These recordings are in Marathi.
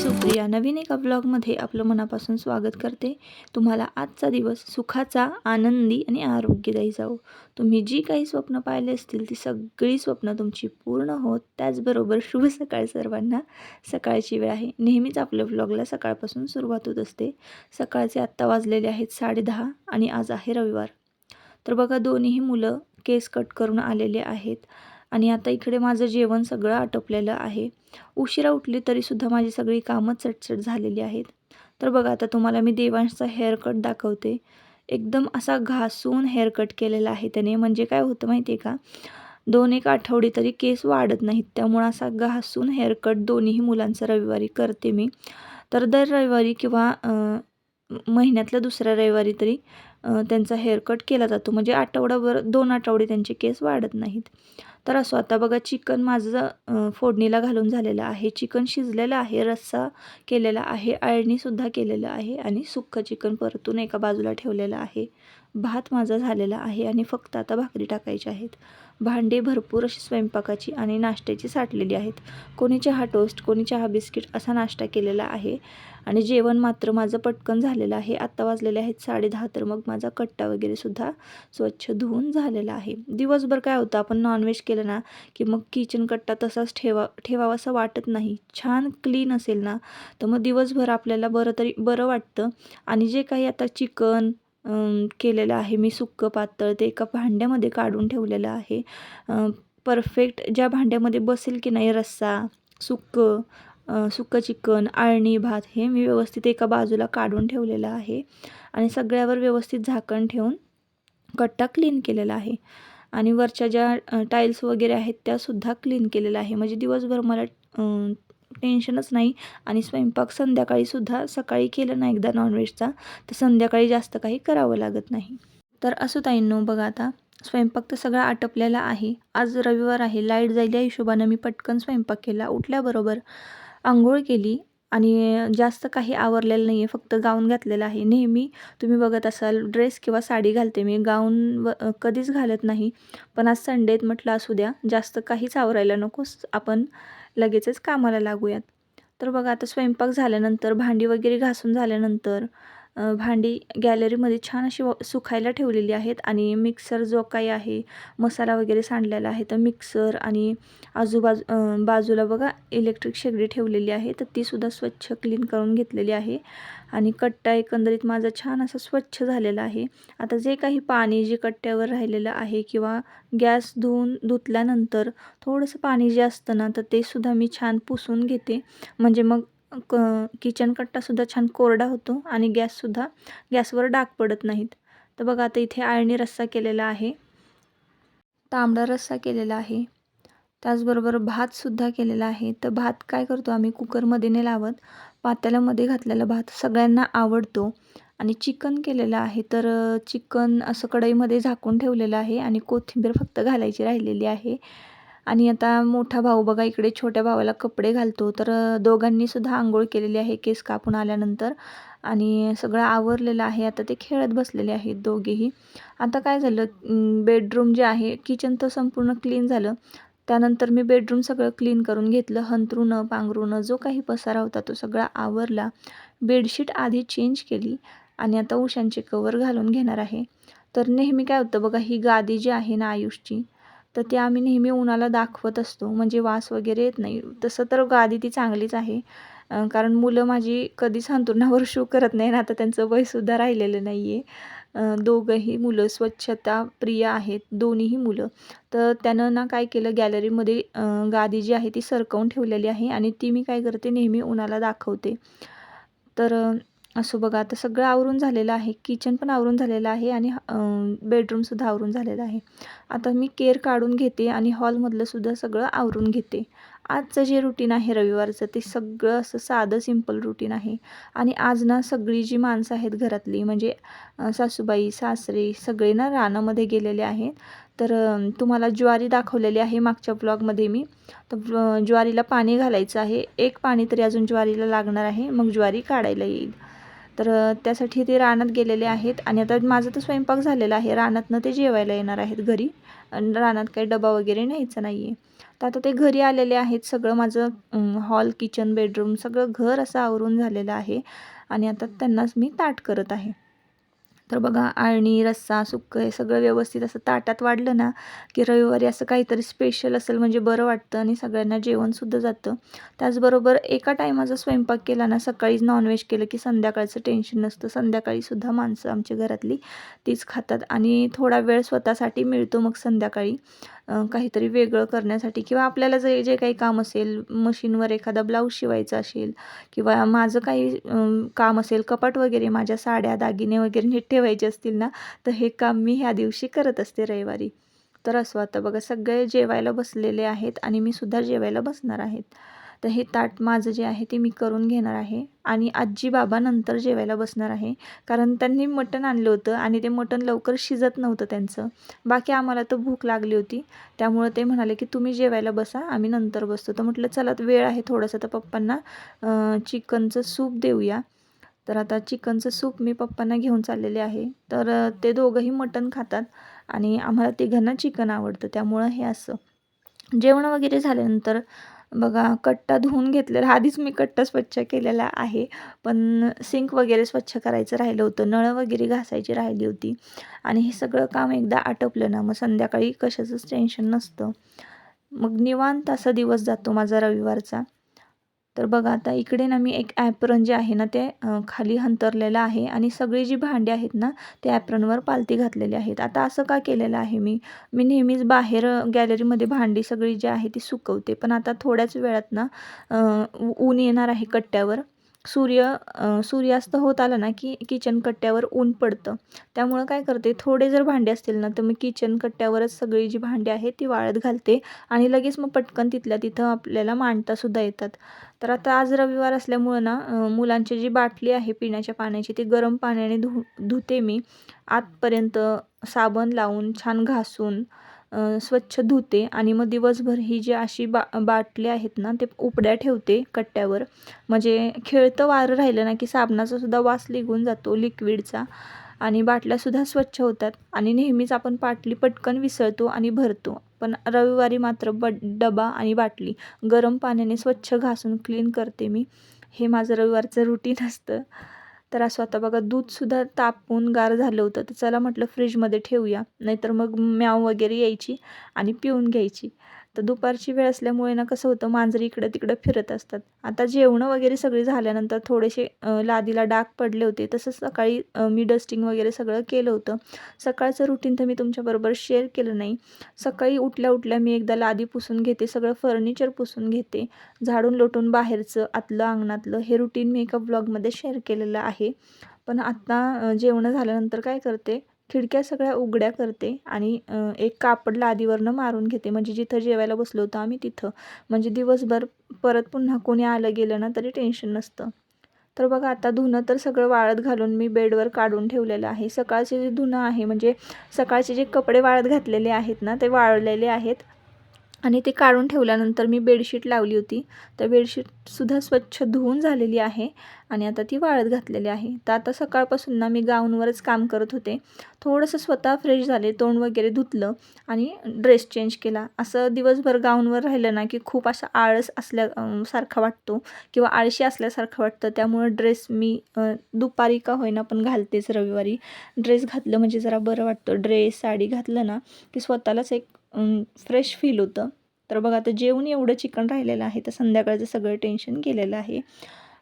सुप्रिया नवीन एका ब्लॉगमध्ये आपलं मनापासून स्वागत करते. तुम्हाला आजचा दिवस सुखाचा आनंदी आणि आरोग्यदायी जावो. तुम्ही जी काही स्वप्न पाहिले असतील ती सगळी स्वप्न तुमची पूर्ण होत. त्याचबरोबर शुभ सकाळ सर्वांना. सकाळची वेळ आहे. नेहमीच आपल्या ब्लॉगला सकाळपासून सुरुवात होत असते. सकाळचे आत्ता वाजलेले आहेत साडेदहा आणि आज आहे रविवार. तर बघा दोन्हीही मुलं केस कट करून आलेले आहेत. आणि आता इकडे माझं जेवण सगळं आटोपलेलं आहे. उशिरा उठली तरीसुद्धा माझी सगळी कामं चटचट झालेली आहेत. तर बघा आता तुम्हाला मी देवांशचा हेअरकट दाखवते. एकदम असा घासून हेअरकट केलेला आहे त्याने. म्हणजे काय होतं माहिती आहे का? दोन एक आठवडे तरी केस वाढत नाहीत. त्यामुळं असा घासून हेअरकट दोन्हीही मुलांचा रविवारी करते मी. तर दर रविवारी किंवा महिन्यातल्या दुसऱ्या रविवारी तरी त्यांचा हेअरकट केला जातो. म्हणजे आठवडाभर दोन आठवडे त्यांचे केस वाढत नाहीत. तर असो आता बघा चिकन माझं फोडणीला घालून झालेलं आहे. चिकन शिजलेलं आहे रस्सा केलेला आहे अळणीसुद्धा केलेलं आहे आणि सुक्कं चिकन परतून एका बाजूला ठेवलेलं आहे. भात माझा झालेला आहे आणि फक्त आता भाकरी टाकायची आहेत. भांडे भरपूर अशी स्वयंपाकाची आणि नाश्त्याची साठलेली आहेत. कोणी चहा टोस्ट कोणी चहा बिस्किट असा नाश्ता केलेला आहे. आणि जेवण मात्र माझं पटकन झालेलं आहे. आत्ता वाजलेले आहेत साडेदहा तर मग माझा कट्टा वगैरे सुद्धा स्वच्छ धुवून झालेला आहे. दिवसभर काय होतं आपण नॉनव्हेज केलं ना की मग किचन कट्टा तसाच ठेवा ठेवावा असं वाटत नाही. छान क्लीन असेल ना तर मग दिवसभर आपल्याला बरं तरी बरं वाटतं. आणि जे काही आता चिकन केलेलं आहे. मी सुक्कं पातळ ते एका भांड्यामध्ये काढून ठेवलेलं आहे. परफेक्ट ज्या भांड्यामध्ये बसेल की नाही रस्सा सुक्कं सुकं सुक्कं चिकन आळणी भात हे मी व्यवस्थित एका बाजूला काढून ठेवलेलं आहे. आणि सगळ्यावर व्यवस्थित झाकण ठेवून कट्टा क्लीन केलेला आहे. आणि वरच्या ज्या टाईल्स वगैरे आहेत त्यासुद्धा क्लीन केलेल्या आहे. म्हणजे दिवसभर मला टेन्शनच नाही. आणि स्वयंपाक संध्याकाळीसुद्धा सकाळी केलं ना एकदा नॉनव्हेजचा तर संध्याकाळी जास्त काही करावं लागत नाही. तर असू ताईंनो बघा आता स्वयंपाक तर सगळा आटपलेला आहे. आज रविवार आहे लाइट जाईल या हिशोबानं मी पटकन स्वयंपाक केला उठल्याबरोबर आंघोळ केली. आणि जास्त काही आवरलेलं नाही आहे फक्त गाऊन घातलेलं आहे. नेहमी तुम्ही बघत असाल ड्रेस किंवा साडी घालते मी. गाऊन व कधीच घालत नाही. पण आज संडेत म्हटलं असू द्या जास्त काहीच आवरायला नकोस. आपण लगेचच कामाला लागूयात. तर बघा आता स्वयंपाक झाल्यानंतर भांडी वगैरे घासून झाल्यानंतर भांडी गॅलरीमध्ये छान अशी व- सुकायला ठेवलेली आहेत आणि मिक्सर जो काही आहे मसाला वगैरे सांडलेला आहे तर मिक्सर आणि आजूबाजू बाजूला बघा इलेक्ट्रिक शेगडी ठेवलेली आहे तर तीसुद्धा स्वच्छ क्लीन करून घेतलेली आहे. आणि कट्टा एकंदरीत माझा छान असा स्वच्छ झालेला आहे. आता जे काही पाणी जे कट्ट्यावर राहिलेलं आहे किंवा गॅस धुवून धुतल्यानंतर थोडंसं पाणी जे असतं ना तर ते सुद्धा मी छान पुसून घेते. म्हणजे मग क किचन कट्टासुद्धा छान कोरडा होतो आणि गॅससुद्धा गॅसवर डाग पडत नाहीत. तर बघा आता इथे आळणी रस्सा केलेला आहे. तांबडा रस्सा केलेला आहे. त्याचबरोबर भातसुद्धा केलेला आहे. तर भात काय करतो आम्ही? कुकरमध्ये नाही लावत. पातेल्यामध्ये घातलेला भात सगळ्यांना आवडतो. आणि चिकन केलेलं आहे. तर चिकन असं कढईमध्ये झाकून ठेवलेलं आहे आणि कोथिंबीर फक्त घालायची राहिलेली आहे. आणि आता मोठा भाऊ बघा इकडे छोट्या भावाला कपडे घालतो. तर दोघांनीसुद्धा आंघोळ केलेली आहे केस कापून आल्यानंतर. आणि सगळं आवरलेलं आहे. आता ते खेळत बसलेले आहेत दोघेही. आता काय झालं बेडरूम जे आहे किचन तर संपूर्ण क्लीन झालं. त्यानंतर मी बेडरूम सगळं क्लीन करून घेतलं. हंतरूनं पांघरूनं जो काही पसारा होता तो सगळा आवरला. बेडशीट आधी चेंज केली आणि आता उशांचे कवर घालून घेणार आहे. तर नेहमी काय होतं बघा ही गादी जी आहे ना आयुषची तर ते आम्ही नेहमी उन्हाला दाखवत असतो. म्हणजे वास वगैरे येत नाही. तसं तर गादी ती चांगलीच आहे. कारण मुलं माझी कधीच हंतरुणावर शू करत नाही ना. आता त्यांचं वयसुद्धा राहिलेलं नाही आहे दोघंही मुलं स्वच्छता प्रिय आहेत. दोन्हीही मुलं. तर त्यानं ना काय केलं गॅलरीमध्ये गादी जी आहे ती सरकवून ठेवलेली आहे. आणि ती मी काय करते नेहमी उन्हाला दाखवते. तर असं बघा आता सगळं आवरून झालेलं आहे. किचन पण आवरून झालेलं आहे आणि बेडरूमसुद्धा आवरून झालेलं आहे. आता मी केअर काढून घेते आणि हॉलमधलंसुद्धा सगळं आवरून घेते. आजचं जे रुटीन आहे रविवारचं ते सगळं असं साधं सिंपल रुटीन आहे. आणि आज ना सगळी जी माणसं आहेत घरातली म्हणजे सासूबाई सासरे सगळे ना रानामध्ये गेलेले आहेत. तर तुम्हाला ज्वारी दाखवलेली आहे मागच्या ब्लॉगमध्ये मी. तर ज्वारीला पाणी घालायचं आहे. एक पाणी तरी अजून ज्वारीला लागणार आहे. मग ज्वारी काढायला येईल. तर त्यासाठी ते रानात गेलेले आहेत आणि आता माझं तर स्वयंपाक झालेला आहे. रानातनं ते जेवायला येणार आहेत घरी. रानात काही डबा वगैरे न्यायचा नाही आहे तर आता ते घरी आलेले आहेत. सगळं माझं हॉल किचन बेडरूम सगळं घर असं आवरून झालेलं आहे. आणि आता त्यांनाच मी ताट करत आहे. तर बघा आळणी रस्सा सुक्कं हे सगळं व्यवस्थित असं ताटात वाढलं ना की रविवारी असं काहीतरी स्पेशल असेल म्हणजे बरं वाटतं आणि सगळ्यांना जेवणसुद्धा जातं. त्याचबरोबर एका टायमाचा स्वयंपाक केला ना सकाळीच नॉनव्हेज केलं की संध्याकाळचं टेन्शन नसतं. संध्याकाळीसुद्धा माणसं आमच्या घरातली तीच खातात आणि थोडा वेळ स्वतःसाठी मिळतो मग संध्याकाळी. काहीतरी वेगळं करण्यासाठी किंवा आपल्याला जे जे काही काम असेल मशीनवर एखादा ब्लाऊज शिवायचा असेल किंवा माझं काही काम असेल कपाट वगैरे माझ्या साड्या दागिने वगैरे नीट ठेवायचे असतील ना तर हे काम मी ह्या दिवशी करत असते रविवारी. तर असं आता बघा सगळे जेवायला बसलेले आहेत आणि मी सुद्धा जेवायला बसणार आहेत. तर हे ताट माझं जे आहे ते मी करून घेणार आहे. आणि आजी बाबा नंतर जेवायला बसणार आहे. कारण त्यांनी मटण आणलं होतं आणि ते मटण लवकर शिजत नव्हतं त्यांचं. बाकी आम्हाला तर भूक लागली होती. त्यामुळं ते म्हणाले की तुम्ही जेवायला बसा आम्ही नंतर बसतो. तर म्हटलं चला वेळ आहे थोडंसं तर पप्पांना चिकनचं सूप देऊया. तर आता चिकनचं सूप मी पप्पांना घेऊन चाललेले आहे. तर ते दोघंही मटण खातात आणि आम्हाला तिघांना चिकन आवडतं. त्यामुळं हे असं. जेवण वगैरे झाल्यानंतर बघा कट्टा धुवून घेतलेला आधीच मी कट्टा स्वच्छ केलेला आहे. पण सिंक वगैरे स्वच्छ करायचं राहिलं होतं नळं वगैरे घासायची राहिली होती. आणि हे सगळं काम एकदा आटपलं ना मग संध्याकाळी कशाचंच टेन्शन नसतं. मग निवांत असा दिवस जातो माझा रविवारचा. तर बघा आता इकडे ना मी एक ॲप्रन जे आहे ना ते खाली हंतरलेलं आहे आणि सगळी जी भांडी आहेत ना ते ॲप्रनवर पालती घातलेली आहेत. आता असं का केलेलं आहे मी? मी नेहमीच बाहेर गॅलरीमध्ये भांडी सगळी जी आहे ती सुकवते. पण आता थोड्याच वेळात ना ऊन येणार आहे कट्ट्यावर. सूर्य सूर्यास्त होत आला ना की किचन कट्ट्यावर ऊन पडतं. त्यामुळं काय करते थोडे जर भांडे असतील ना तर मी किचन कट्ट्यावरच सगळी जी भांडी आहेत ती वाळत घालते आणि लगेच मग पटकन तिथल्या तिथं आपल्याला मांडतासुद्धा येतात. तर आता आज रविवार असल्यामुळं ना मुलांची जी बाटली आहे पिण्याच्या पाण्याची ती गरम पाण्याने धु धुते मी. आतपर्यंत साबण लावून छान घासून स्वच्छ धुते आणि मग दिवसभर ही जी अशी बा बाटली आहेत ना ते उपड्या ठेवते कट्ट्यावर. म्हणजे खेळतं वारं राहिलं ना की साबणाचा सुद्धा वास निघून जातो लिक्विडचा आणि बाटल्यासुद्धा स्वच्छ होतात आणि नेहमीच आपण बाटली पटकन विसळतो आणि भरतो. पण रविवारी मात्र ब डबा आणि बाटली गरम पाण्याने स्वच्छ घासून क्लीन करते मी. हे माझं रविवारचं रुटीन असतं. तर असं आता बघा दूधसुद्धा तापून गार झालं होतं. तर चला म्हटलं फ्रीजमध्ये ठेवूया. नाहीतर मग म्याव वगैरे यायची आणि पिऊन घ्यायची. तर दुपारची वेळ असल्यामुळे ना कसं होतं मांजरी इकडं तिकडं फिरत असतात. आता जेवणं वगैरे सगळी झाल्यानंतर थोडेसे लादीला डाग पडले होते. तसंच सकाळी मी डस्टिंग वगैरे सगळं केलं होतं. सकाळचं रुटीन तर मी तुमच्याबरोबर शेअर केलं नाही. सकाळी उठल्या उठल्या मी एकदा लादी पुसून घेते सगळं फर्निचर पुसून घेते. झाडून लोटून बाहेरचं आतलं अंगणातलं हे रुटीन मी एका ब्लॉगमध्ये शेअर केलेलं आहे. पण आत्ता जेवणं झाल्यानंतर काय करते खिडक्या सगळ्या उघड्या करते आणि एक कापड लादीवरनं मारून घेते. म्हणजे जिथं जेवायला बसलो होतो आम्ही तिथं. म्हणजे दिवसभर परत पुन्हा कोणी आलं गेलं ना तरी टेन्शन नसतं. तर बघा आता धुणं तर सगळं वाळत घालून मी बेडवर काढून ठेवलेलं आहे. सकाळचे जे धुणं आहे म्हणजे सकाळचे जे कपडे वाळत घातलेले आहेत ना ते वाळलेले आहेत. आणि ते काढून ठेवल्यानंतर मी बेडशीट लावली होती. तर बेडशीटसुद्धा स्वच्छ धुवून झालेली आहे आणि आता ती वाळत घातलेली आहे. तर आता सकाळपासून ना मी गाऊनवरच काम करत होते. थोडंसं स्वतः फ्रेश झाले तोंड वगैरे धुतलं आणि ड्रेस चेंज केला. असं दिवसभर गाऊनवर राहिलं ना की खूप असा आळस असल्या सारखा वाटतो किंवा आळशी असल्यासारखं वाटतं. त्यामुळं ड्रेस मी दुपारी का होईना पण घालतेच रविवारी. ड्रेस घातलं म्हणजे जरा बरं वाटतं. ड्रेस साडी घातलं ना की स्वतःलाच एक फ्रेश फील होतं. तर बघा आता जेवण एवढं चिकन राहिलेलं आहे तर संध्याकाळचं सगळं टेन्शन गेलेलं आहे.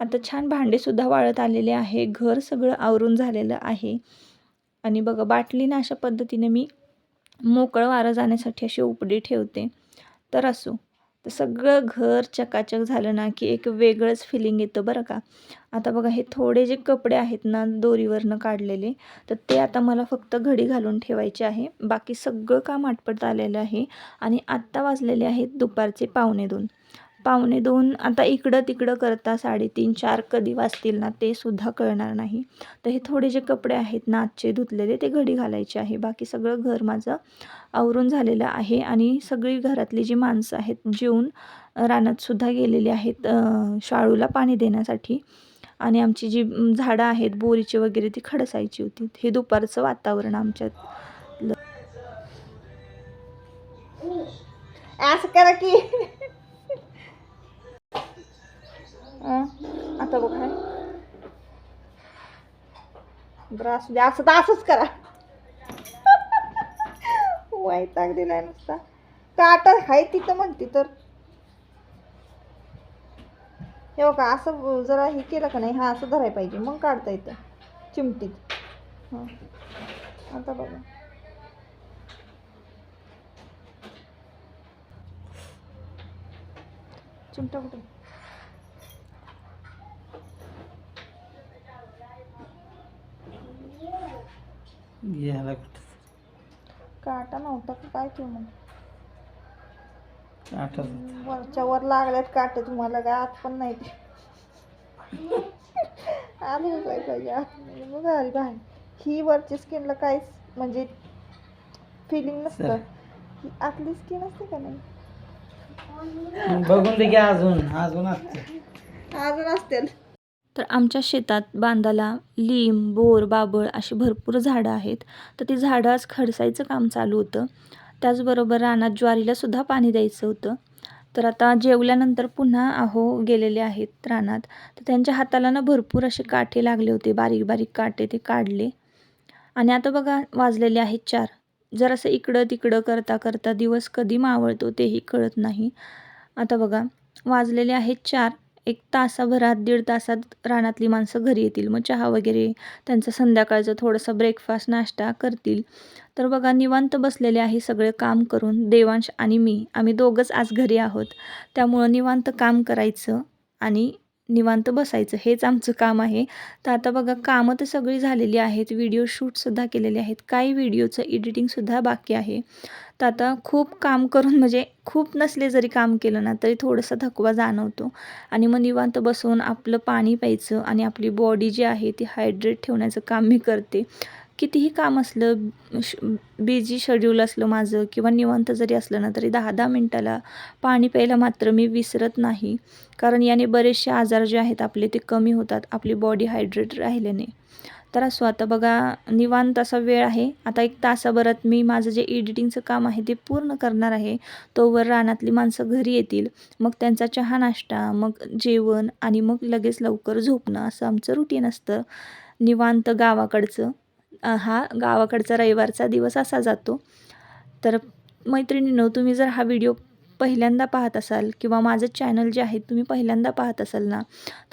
आता छान भांडेसुद्धा वाळत आलेले आहे घर सगळं आवरून झालेलं आहे. आणि बघा बाटलीनं अशा पद्धतीने मी मोकळं वारं जाण्यासाठी अशी उपडी ठेवते. तर असो. तर सगळं घर चकाचक झालं ना की एक वेगळंच फिलिंग येतं बरं का. आता बघा हे थोडे जे कपडे आहेत ना दोरीवरनं काढलेले तर ते आता मला फक्त घडी घालून ठेवायचे आहे. बाकी सगळं काम आटपट आलेलं आहे आणि आत्ता वाजलेले आहेत दुपारचे पावणे दोन. पावणे दोन आता इकडं तिकडं करता साडेतीन चार कधी वाजतील ना ते सुद्धा कळणार नाही. तर हे थोडे जे कपडे आहेत ना आजचे धुतलेले ते घडी घालायचे आहे. बाकी सगळं घर माझं आवरून झालेलं आहे आणि सगळी घरातली जी माणसं आहेत जेवून रानातसुद्धा गेलेली आहेत शाळूला पाणी देण्यासाठी. आणि आमची जी झाडं आहेत बोरीची वगैरे ती खडसायची होती. हे दुपारचं वातावरण आमच्यात. असं करा की आता बघ हाय बरं असू असं तर असंच करा. वैताग दिलाय नुसता. काटा हाय तिथं म्हणते तर. हे बघा असं जरा हे केलं का नाही हा असं धरायला पाहिजे मग काढता येतं. चिमटीत. आता बघा. चिमटा कुठे? घ्यायला कुठं? काटा नव्हता का? काय ठेव मग? आठवत वरच्या वर लागल्यात काटे तुम्हाला काय आत पण नाही ते. आधी काय पाहिजे आत नाही. मग भारी भारी ही वरची स्किनला काहीच म्हणजे फिलिंग नसतं. ही आतली स्किन असते का नाही? बघून दे की अजून अजून असते अजून असतील. तर आमच्या शेतात बांधाला लिंब बोर बाबळ अशी भरपूर झाडं आहेत. तर ती झाडं आज खडसायचं काम चालू होतं. त्याचबरोबर रानात ज्वारीला सुद्धा पाणी द्यायचं होतं. तर आता जेवल्यानंतर पुन्हा अहो गेलेले आहेत रानात. तर त्यांच्या हाताला ना भरपूर असे काठे लागले होते. बारीक बारीक काटे ते काढले. आणि आता बघा वाजलेले आहेत चार. जर असं इकडं तिकडं करता करता दिवस कधी मावळतो तेही कळत नाही. आता बघा वाजलेले आहेत चार. एक तासाभरात दीड तासात रानातली माणसं घरी येतील. मग चहा वगैरे त्यांचं संध्याकाळचं थोडंसं ब्रेकफास्ट नाश्ता करतील. तर बघा निवांत बसलेले आहे सगळे काम करून देवांश आणि मी. आम्ही दोघंच आज घरी आहोत. त्यामुळं निवांत काम करायचं आणि निवांत बसायचं. हेच आमचं काम आहे. तर आता बघा कामं तर सगळी झालेली आहेत. व्हिडिओ शूटसुद्धा केलेले आहेत. काही व्हिडिओचं एडिटिंगसुद्धा बाकी आहे. तर आता खूप काम करून म्हणजे खूप नसले जरी काम केलं ना तरी थोडंसं थकवा जाणवतो. आणि मग निवांत बसून आपलं पाणी प्यायचं आणि आपली बॉडी जी आहे ती हायड्रेट ठेवण्याचं काम मी करते. कितीही काम असलं श बिझी शेड्यूल असलं माझं किंवा निवांत जरी असलं ना तरी दहा दहा मिनटाला पाणी प्यायला मात्र मी विसरत नाही. कारण याने बरेचसे आजार जे आहेत आपले ते कमी होतात आपली बॉडी हायड्रेट राहिल्याने. तर असो आता बघा निवांत असा वेळ आहे. आता एक तासाभरात मी माझं जे एडिटिंगचं काम आहे ते पूर्ण करणार आहे. तोवर रानातली माणसं घरी येतील. मग त्यांचा चहा नाश्ता मग जेवण आणि मग लगेच लवकर झोपणं असं आमचं रुटीन असतं. निवांत गावाकडचं. हा गावाकडचा रविवारचा दिवस असा जातो. तर मैत्रिणींनो तुम्ही जर हा व्हिडिओ पहिल्यांदा पाहत असाल किंवा माझं चॅनल जे आहे तुम्ही पहिल्यांदा पाहत असाल ना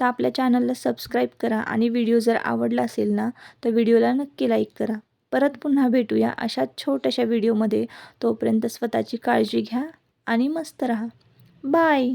तर आपल्या चॅनलला सबस्क्राईब करा आणि व्हिडिओ जर आवडला असेल ना तर व्हिडिओला नक्की लाईक करा. परत पुन्हा भेटूया अशा छोट्याशा व्हिडिओमध्ये. तोपर्यंत स्वतःची काळजी घ्या आणि मस्त राहा. बाय!